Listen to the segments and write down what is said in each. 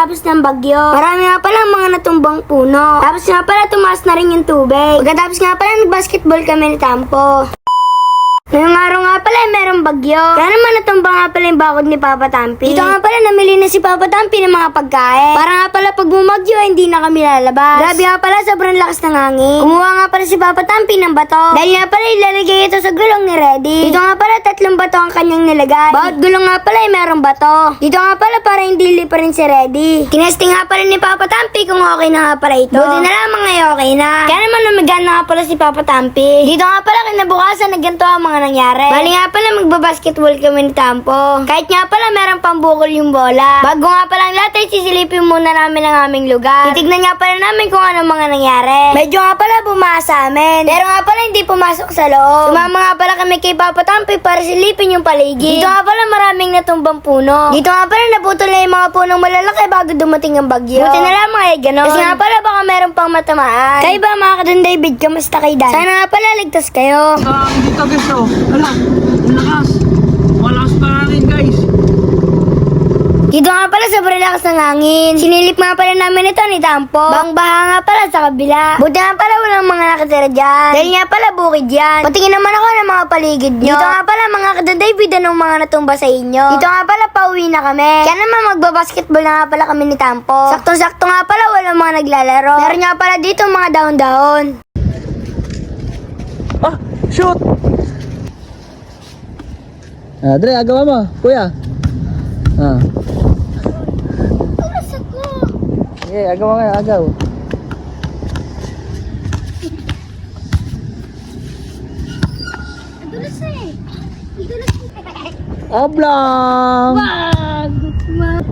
pagkatapos ng bagyo. Marami nga pala mga natumbang puno. Tapos nga pala tumaas na rin yung tubig. Pagkatapos nga pala nag-basketball kami ni Tampo. Ngayong araw nga pala, eh, merong bagyo. Kaya naman natumba pala yung bakod ni Papa Tampi. Dito nga pala, namili na si Papa Tampi ng mga pagkain. Para nga pala pag bumagyo, hindi na kami lalabas. Grabe nga pala, sobrang lakas ng hangin. Kumuha nga pala si Papa Tampi ng bato. Dahil nga pala, ilalagay ito sa gulong ni Reddy. Dito nga pala, tatlong bato ang kanyang nilagay. Bawat gulong nga pala, eh, merong bato. Dito nga pala, para hindi li pa rin si Reddy. Tinesting nga pala ni Papa Tampi kung okay na nga pala ito. Buti na lamang ay okay na. Kaya naman namigan na nga pala si Papa Tampi. Dito nga pala, kinabukasan, nagganto ang mga nangyari. Bali nga pala, magbabasketball kami ni Tampo. Kahit nga pala, meron pang bukol yung bola. Bago nga pala ang lahat, ay sisilipin muna namin ang aming lugar. Titignan nga pala namin kung ano mga nangyari. Medyo nga pala bumasa amin. Pero nga pala, hindi pumasok sa loob. Sumama nga pala kami kay Papa Tampi para silipin yung paligid. Dito nga pala, maraming natumbang puno. Dito nga pala, naputol na yung mga punong malalaki bago dumating ang bagyo. Buti na lamang ay ganon. Kasi nga pala, baka meron pang matamaan. Kayo ba mga kadun David, kamusta kay Dan? Sana nga pala, ligtas kayo. Ah, dito guys, oh. Ala, ang. Rin guys. Dito nga pala sobrang lakas ng hangin. Sinilip nga pala namin ito ni Tampo. Bang baha nga pala sa kabila. Buti nga pala walang mga nakatira dyan. Dahil nga pala bukid yan. Patingin naman ako ng mga paligid nyo. Dito nga pala mga kadaday anong mga natumba sa inyo. Dito nga pala pauwi na kami. Kaya naman magbabasketball na nga pala kami ni Tampo. Saktong-sakto nga pala walang mga naglalaro. Meron nga pala dito mga dahon-dahon. Ah, shoot! Ah, Dre, agawa mo, kuya. Ah. Sige, agawa nga, agaw. Oblong! Wag! Wag!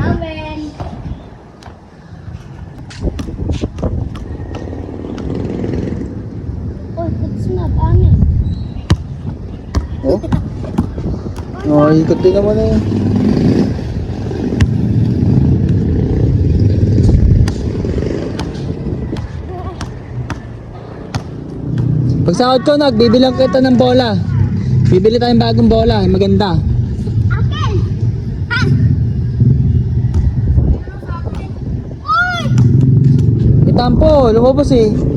Amen! Oh? Oh, ikot din naman eh. Pag sahod ko, nagbibilang kita ng bola. Bibili tayong bagong bola, maganda. Akin! Ah! Uy! Itampo, lumabas eh.